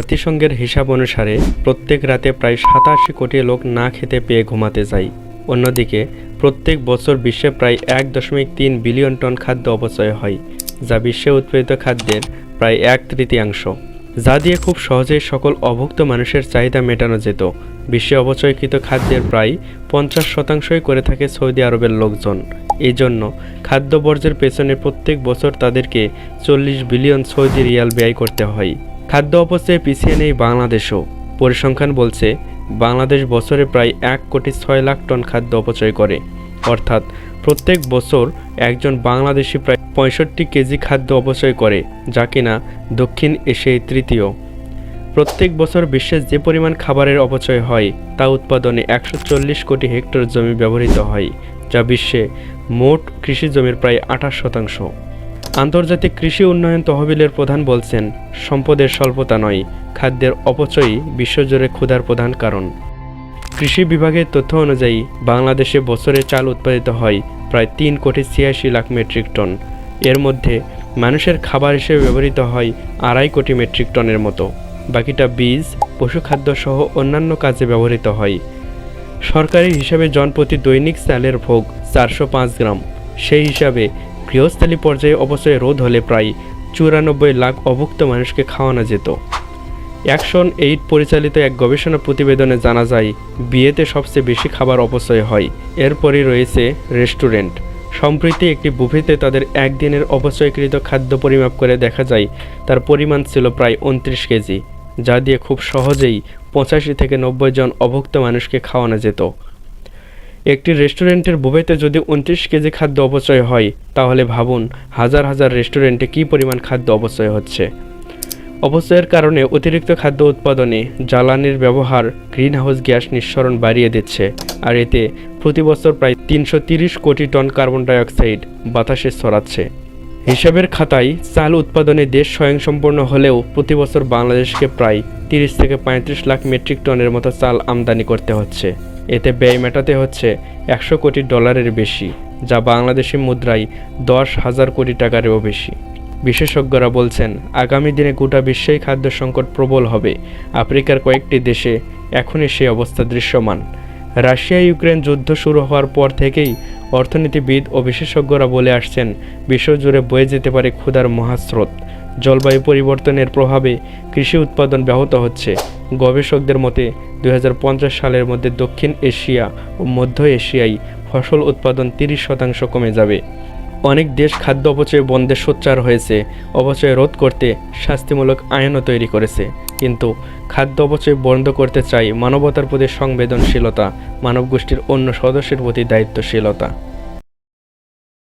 জাতিসংঘের হিসাব অনুসারে প্রত্যেক রাতে প্রায় সাতাশি কোটি লোক না খেতে পেয়ে ঘুমাতে যায়। অন্যদিকে, প্রত্যেক বছর বিশ্বে প্রায় এক দশমিক তিন বিলিয়ন টন খাদ্য অপচয় হয়, যা বিশ্বে উৎপাদিত খাদ্যের প্রায় এক তৃতীয়াংশ। যা দিয়ে খুব সহজেই সকল অভুক্ত মানুষের চাহিদা মেটানো যেত। বিশ্বে অপচয়কৃত খাদ্যের প্রায় পঞ্চাশ শতাংশই করে থাকে সৌদি আরবের লোকজন। এই জন্য খাদ্য বর্জ্যের পেছনে প্রত্যেক বছর তাদেরকে চল্লিশ বিলিয়ন সৌদি রিয়াল ব্যয় করতে হয়। খাদ্য অপচয়ে পিছিয়ে নেই বাংলাদেশও। পরিসংখ্যান বলছে, বাংলাদেশ বছরে প্রায় এক কোটি ছয় লাখ টন খাদ্য অপচয় করে। অর্থাৎ প্রত্যেক বছর একজন বাংলাদেশি প্রায় পঁয়ষট্টি কেজি খাদ্য অপচয় করে, যা কিনা দক্ষিণ এশিয়ায় তৃতীয়। প্রত্যেক বছর বিশ্বে যে পরিমাণ খাবারের অপচয় হয়, তা উৎপাদনে একশো চল্লিশ কোটি হেক্টর জমি ব্যবহৃত হয়, যা বিশ্বে মোট কৃষি জমির প্রায় আঠাশ শতাংশ। আন্তর্জাতিক কৃষি উন্নয়ন তহবিলের প্রধান বলছেন, সম্পদের স্বল্পতা নয়, খাদ্যের অপচয়ই বিশ্বজুড়ে ক্ষুধার প্রধান কারণ। কৃষি বিভাগের তথ্য অনুযায়ী, বাংলাদেশে বছরে চাল উৎপাদিত হয় প্রায় তিন কোটি ছিয়াশি লাখ মেট্রিক টন। এর মধ্যে মানুষের খাবার হিসেবে ব্যবহৃত হয় আড়াই কোটি মেট্রিক টনের মতো। বাকিটা বীজ, পশুখাদ্য সহ অন্যান্য কাজে ব্যবহৃত হয়। সরকারি হিসাবে জনপ্রতি দৈনিক চালের ভোগ চারশো পাঁচ গ্রাম। সেই হিসাবে গৃহস্থালী পর্যায়ে অবশ্যই রোধ হলে প্রায় চুরানব্বই লাখ অভুক্ত মানুষকে খাওয়ানো যেত। অ্যাকশন এইড পরিচালিত এক গবেষণা প্রতিবেদনে জানা যায়, বিয়েতে সবচেয়ে বেশি খাবার অপচয় হয়। এরপরই রয়েছে রেস্টুরেন্ট। সম্প্রতি একটি বুফেতে তাদের একদিনের অপচয়কৃত খাদ্য পরিমাপ করে দেখা যায়, তার পরিমাণ ছিল প্রায় উনত্রিশ কেজি, যা দিয়ে খুব সহজেই পঁচাশি থেকে নব্বই জন অভুক্ত মানুষকে খাওয়ানো যেত। একটি রেস্টুরেন্টের বুফেতে যদি উনত্রিশ কেজি খাদ্য অপচয় হয়, তাহলে ভাবুন হাজার হাজার রেস্টুরেন্টে কী পরিমাণ খাদ্য অপচয় হচ্ছে। অপচয়ের কারণে অতিরিক্ত খাদ্য উৎপাদনে জ্বালানির ব্যবহার গ্রিনহাউস গ্যাস নিঃসরণ বাড়িয়ে দিচ্ছে, আর এতে প্রতি বছর প্রায় তিনশো তিরিশ কোটি টন কার্বন ডাইঅক্সাইড বাতাসে ছড়াচ্ছে। হিসাবের খাতায়, চাল উৎপাদনে দেশ স্বয়ংসম্পূর্ণ হলেও প্রতি বছর বাংলাদেশকে প্রায় তিরিশ থেকে পঁয়ত্রিশ লাখ মেট্রিক টনের মতো চাল আমদানি করতে হচ্ছে। এতে ব্যয় মেটাতে হচ্ছে একশো কোটি ডলারের বেশি, যা বাংলাদেশি মুদ্রায় দশ হাজার কোটি টাকারও বেশি। বিশেষজ্ঞরা বলছেন, আগামী দিনে গোটা বিশ্বেই খাদ্য সংকট প্রবল হবে। আফ্রিকার কয়েকটি দেশে এখনই সেই অবস্থা দৃশ্যমান। রাশিয়া, ইউক্রেন যুদ্ধ শুরু হওয়ার পর থেকেই অর্থনীতিবিদ ও বিশেষজ্ঞরা বলে আসছেন, বিশ্বজুড়ে বয়ে যেতে পারে ক্ষুধার মহাস্রোত। জলবায়ু পরিবর্তনের প্রভাবে কৃষি উৎপাদন ব্যাহত হচ্ছে। গবেষকদের মতে, দুই হাজার পঞ্চাশ সালের মধ্যে দক্ষিণ এশিয়া ও মধ্য এশিয়ায় ফসল উৎপাদন তিরিশ শতাংশ কমে যাবে। অনেক দেশ খাদ্য অপচয় বন্ধে সোচ্চার হয়েছে। অপচয় রোধ করতে শাস্তিমূলক আইনও তৈরি করেছে। কিন্তু খাদ্য অপচয় বন্ধ করতে চাই মানবতার প্রতি সংবেদনশীলতা মানব গোষ্ঠীর অন্য সদস্যের প্রতি দায়িত্বশীলতা।